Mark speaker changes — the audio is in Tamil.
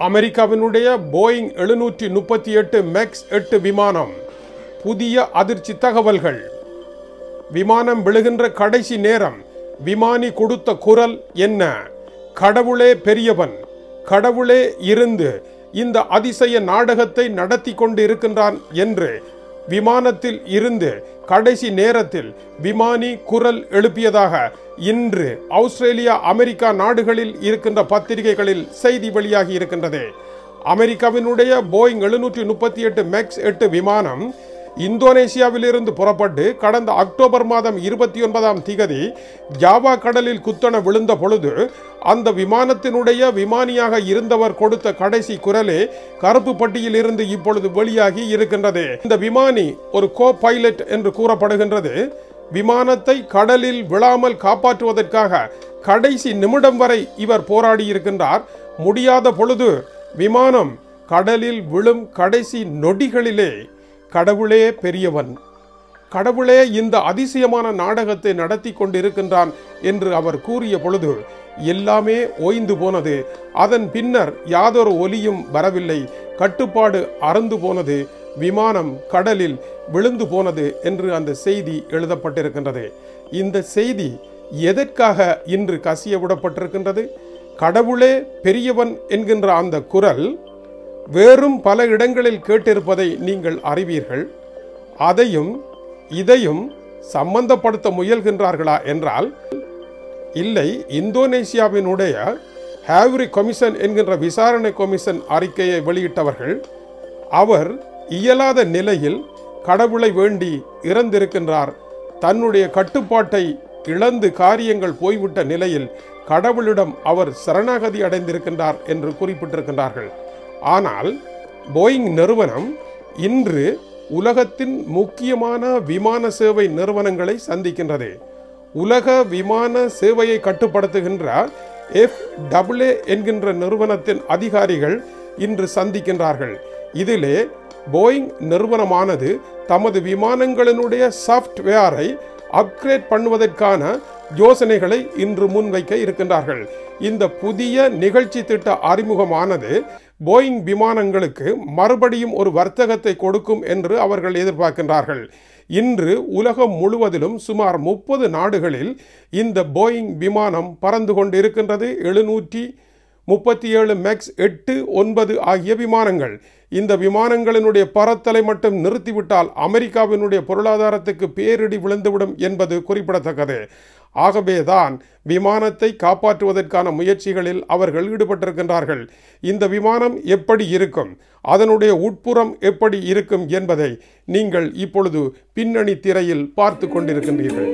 Speaker 1: அமெரிக்காவினுடைய போயிங் எழுநூற்றி முப்பத்தி எட்டு மேக்ஸ் எட்டு விமானம். புதிய அதிர்ச்சி தகவல்கள். விமானம் விழுகின்ற கடைசி நேரம். விமானி கொடுத்த குரல் என்ன? கடவுளே பெரியவன். கடவுளே இருந்து இந்த அதிசய நாடகத்தை நடத்தி கொண்டு இருக்கின்றான் என்று விமானத்தில் இருந்து கடைசி நேரத்தில் விமானி குரல் எழுப்பியதாக இன்று ஆஸ்திரேலியா அமெரிக்கா நாடுகளில் இருக்கின்ற பத்திரிகைகளில் செய்தி வெளியாகி இருக்கின்றது. அமெரிக்காவினுடைய போயிங் எழுநூற்றி முப்பத்தி எட்டு மேக்ஸ் எட்டு விமானம் இந்தோனேசியாவிலிருந்து புறப்பட்டு கடந்த அக்டோபர் மாதம் இருபத்தி ஒன்பதாம் திகதி ஜாவா கடலில் குத்தன விழுந்த பொழுது அந்த விமானத்தினுடைய விமானியாக இருந்தவர் கொடுத்த கடைசி குரலே கருப்பு பட்டியில் இருந்து இப்பொழுது வெளியாகி இருக்கின்றது. இந்த விமானி ஒரு கோ பைலட் என்று கூறப்படுகின்றது. விமானத்தை கடலில் விழாமல் காப்பாற்றுவதற்காக கடைசி நிமிடம் வரை இவர் போராடி இருக்கின்றார் முடியாத பொழுது விமானம் கடலில் விழும் கடைசி நொடிகளிலே கடவுளே பெரியவன். கடவுளே இந்த அதிசயமான நாடகத்தை நடத்தி கொண்டிருக்கின்றான் என்று அவர் கூறிய பொழுது எல்லாமே ஓய்ந்து போனது. அதன் பின்னர் யாதொரு ஒலியும் வரவில்லை. கட்டுப்பாடு அறந்து போனது. விமானம் கடலில் விழுந்து போனது என்று அந்த செய்தி எழுதப்பட்டிருக்கின்றது. இந்த செய்தி எதற்காக இன்று கசிய விடப்பட்டிருக்கின்றது கடவுளே பெரியவன் என்கின்ற அந்த குரல் வேறும் பல இடங்களில் கேட்டிருப்பதை நீங்கள் அறிவீர்கள். அதையும் இதையும் சம்பந்தப்படுத்த முயல்கின்றார்களா என்றால் இல்லை இந்தோனேசியாவினுடைய ஹேவ்ரி கமிஷன் என்கின்ற விசாரணை கமிஷன் அறிக்கையை வெளியிட்டவர்கள் அவர் இயலாத நிலையில் கடவுளை வேண்டி இறந்திருக்கின்றார். தன்னுடைய கட்டுப்பாட்டை இழந்து காரியங்கள் போய்விட்ட நிலையில் கடவுளிடம் அவர் சரணாகதி அடைந்திருக்கின்றார் என்று குறிப்பிட்டிருக்கின்றார்கள். ஆனால் போயிங் நிறுவனம் இன்று உலகத்தின் முக்கியமான விமான சேவை நிறுவனங்களை சந்திக்கின்றது. உலக விமான சேவையை கட்டுப்படுத்துகின்ற எஃப் டபிள்யூ என்கின்ற நிறுவனத்தின் அதிகாரிகள் இன்று சந்திக்கின்றார்கள். இதிலே போயிங் நிறுவனமானது தமது விமானங்களினுடைய சாஃப்ட்வேரை அப்கிரேட் பண்ணுவதற்கான யோசனைகளை இன்று முன்வைக்க இருக்கின்றார்கள். இந்த புதிய நிகழ்ச்சி திட்ட அறிமுகமானது போயிங் விமானங்களுக்கு மறுபடியும் ஒரு வர்த்தகத்தை கொடுக்கும் என்று அவர்கள் எதிர்பார்க்கின்றார்கள். இன்று உலகம் முழுவதிலும் சுமார் முப்பது நாடுகளில் இந்த போயிங் விமானம் பறந்து கொண்டு இருக்கின்றது எழுநூற்றி முப்பத்தி ஏழு மேக்ஸ் எட்டு ஒன்பது ஆகிய விமானங்கள். இந்த விமானங்களினுடைய பறத்தலை மட்டும் நிறுத்திவிட்டால் அமெரிக்காவினுடைய பொருளாதாரத்துக்கு பேரிடி விழுந்துவிடும் என்பது குறிப்பிடத்தக்கது. ஆகவேதான் விமானத்தை காப்பாற்றுவதற்கான முயற்சிகளில் அவர்கள் ஈடுபட்டிருக்கின்றார்கள். இந்த விமானம் எப்படி இருக்கும்? அதனுடைய உட்புறம் எப்படி இருக்கும் என்பதை நீங்கள் இப்பொழுது பின்னணி திரையில் பார்த்து கொண்டிருக்கின்றீர்கள்.